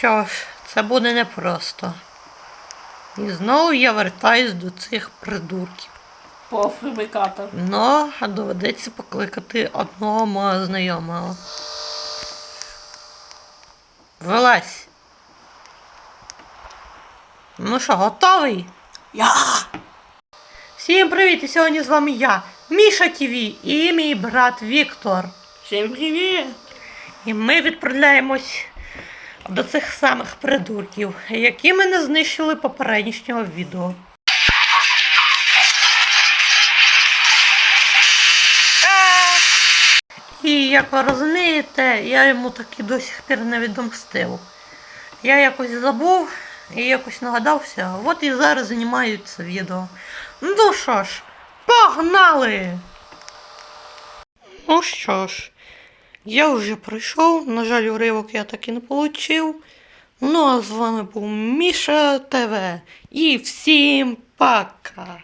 що ж, це буде непросто. І знову я вертаюсь до цих придурків. Полуфабрикатор. Ну, а доведеться покликати одного мого знайомого. Вилазь. Ну що, готовий? Я! Всім привіт! І сьогодні з вами я, Міша ТВ і мій брат Віктор. Всім привіт! І ми відправляємось до цих самих придурків, які ми не знищили попереднішнього відео. І як ви розумієте, я йому таки до сих пір не відомстив. Я якось забув і якось нагадався, от і зараз знімаю це відео. Ну що ж, погнали! Ну що ж, я вже пройшов, на жаль, уривок я так і не отримав. Ну а з вами був Міша ТВ. І всім пока!